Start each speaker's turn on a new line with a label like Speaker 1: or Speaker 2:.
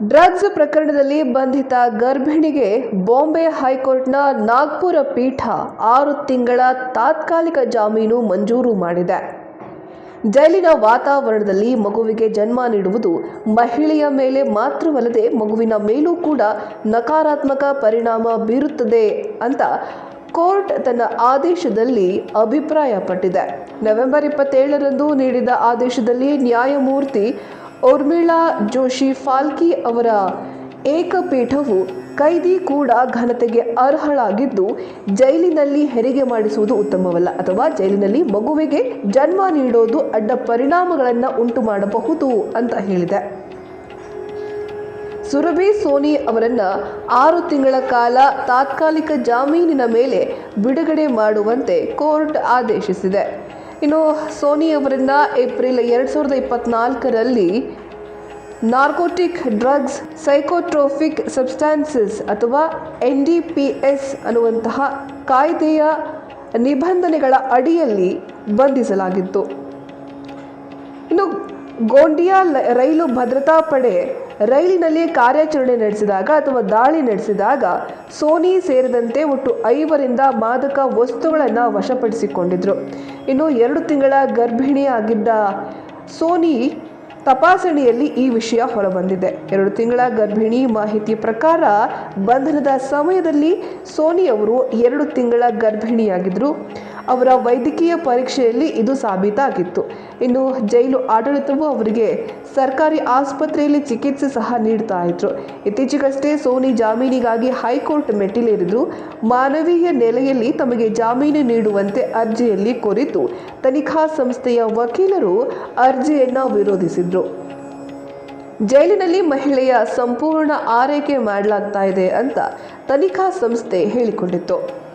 Speaker 1: Drugs ಪ್ರಕರಣದಲ್ಲಿ ಬಂಧಿತ ಗರ್ಭಿಣಿಗೆ ಬಾಂಬೆ ಹೈಕೋರ್ಟ್ನ ನಾಗ್ಪುರ ಪೀಠ ಆರು ತಿಂಗಳ ತಾತ್ಕಾಲಿಕ ಜಾಮೀನು ಮಂಜೂರು ಮಾಡಿದೆ. ಜೈಲಿನ ವಾತಾವರಣದಲ್ಲಿ ಮಗುವಿಗೆ ಜನ್ಮ ನೀಡುವುದು ಮಹಿಳೆಯ ಮೇಲೆ ಮಾತ್ರವಲ್ಲದೆ ಮಗುವಿನ ಮೇಲೂ ಕೂಡ ನಕಾರಾತ್ಮಕ ಪರಿಣಾಮ ಬೀರುತ್ತದೆ ಅಂತ ಕೋರ್ಟ್ ತನ್ನ ಆದೇಶದಲ್ಲಿ ಅಭಿಪ್ರಾಯಪಟ್ಟಿದೆ. ನವೆಂಬರ್ ಇಪ್ಪತ್ತೇಳರಂದು ನೀಡಿದ ಆದೇಶದಲ್ಲಿ ನ್ಯಾಯಮೂರ್ತಿ ಉರ್ಮಿಳಾ ಜೋಶಿ ಫಾಲ್ಕಿ ಅವರ ಏಕಪೀಠವು ಕೈದಿ ಕೂಡ ಘನತೆಗೆ ಅರ್ಹಳಾಗಿದ್ದು, ಜೈಲಿನಲ್ಲಿ ಹೆರಿಗೆ ಮಾಡಿಸುವುದು ಉತ್ತಮವಲ್ಲ ಅಥವಾ ಜೈಲಿನಲ್ಲಿ ಮಗುವಿಗೆ ಜನ್ಮ ನೀಡೋದು ಅಡ್ಡ ಪರಿಣಾಮಗಳನ್ನು ಉಂಟು ಮಾಡಬಹುದು ಅಂತ ಹೇಳಿದೆ. ಸುರಭಿ ಸೋನಿ ಅವರನ್ನು ಆರು ತಿಂಗಳ ಕಾಲ ತಾತ್ಕಾಲಿಕ ಜಾಮೀನಿನ ಮೇಲೆ ಬಿಡುಗಡೆ ಮಾಡುವಂತೆ ಕೋರ್ಟ್ ಆದೇಶಿಸಿದೆ. ಇನ್ನು ಸೋನಿ ಅವರಿಂದ ಏಪ್ರಿಲ್ ಎರಡು ಸಾವಿರದ ಇಪ್ಪತ್ನಾಲ್ಕರಲ್ಲಿ ನಾರ್ಕೋಟಿಕ್ ಡ್ರಗ್ಸ್, ಸೈಕೋಟ್ರೋಫಿಕ್ ಸಬ್ಸ್ಟಾನ್ಸಸ್ ಅಥವಾ ಎನ್ ಡಿ ಪಿ ಎಸ್ ಅನ್ನುವಂತಹ ಕಾಯ್ದೆಯ ನಿಬಂಧನೆಗಳ ಅಡಿಯಲ್ಲಿ ಬಂಧಿಸಲಾಗಿತ್ತು. ಇನ್ನು ಗೋಂಡಿಯಾ ರೈಲು ಭದ್ರತಾ ಪಡೆ ರೈಲಿನಲ್ಲಿ ಕಾರ್ಯಾಚರಣೆ ನಡೆಸಿದಾಗ ಅಥವಾ ದಾಳಿ ನಡೆಸಿದಾಗ ಸೋನಿ ಸೇರಿದಂತೆ ಒಟ್ಟು ಐವರಿಂದ ಮಾದಕ ವಸ್ತುಗಳನ್ನು ವಶಪಡಿಸಿಕೊಂಡಿದ್ರು. ಇನ್ನು ಎರಡು ತಿಂಗಳ ಗರ್ಭಿಣಿಯಾಗಿದ್ದ ಸೋನಿ ತಪಾಸಣೆಯಲ್ಲಿ ಈ ವಿಷಯ ಹೊರಬಂದಿದೆ. ಎರಡು ತಿಂಗಳ ಗರ್ಭಿಣಿ ಮಾಹಿತಿ ಪ್ರಕಾರ ಬಂಧನದ ಸಮಯದಲ್ಲಿ ಸೋನಿ ಅವರು ಎರಡು ತಿಂಗಳ ಗರ್ಭಿಣಿಯಾಗಿದ್ದರು ಅವರ ವೈದ್ಯಕೀಯ ಪರೀಕ್ಷೆಯಲ್ಲಿ ಇದು ಸಾಬೀತಾಗಿತ್ತು. ಇನ್ನು ಜೈಲು ಆಡಳಿತವು ಅವರಿಗೆ ಸರ್ಕಾರಿ ಆಸ್ಪತ್ರೆಯಲ್ಲಿ ಚಿಕಿತ್ಸೆ ಸಹ ನೀಡ್ತಾ ಇದ್ರು. ಇತ್ತೀಚೆಗಷ್ಟೇ ಸೋನಿ ಜಾಮೀನಿಗಾಗಿ ಹೈಕೋರ್ಟ್ ಮೆಟ್ಟಿಲೇರಿದ್ರು. ಮಾನವೀಯ ನೆಲೆಯಲ್ಲಿ ತಮಗೆ ಜಾಮೀನು ನೀಡುವಂತೆ ಅರ್ಜಿಯಲ್ಲಿ ಕೋರಿತು ತನಿಖಾ ಸಂಸ್ಥೆಯ ವಕೀಲರು ಅರ್ಜಿಯನ್ನು ವಿರೋಧಿಸಿದ್ರು. ಜೈಲಿನಲ್ಲಿ ಮಹಿಳೆಯ ಸಂಪೂರ್ಣ ಆರೈಕೆ ಮಾಡಲಾಗ್ತಾ ಇದೆ ಅಂತ ತನಿಖಾ ಸಂಸ್ಥೆ ಹೇಳಿಕೊಂಡಿತ್ತು.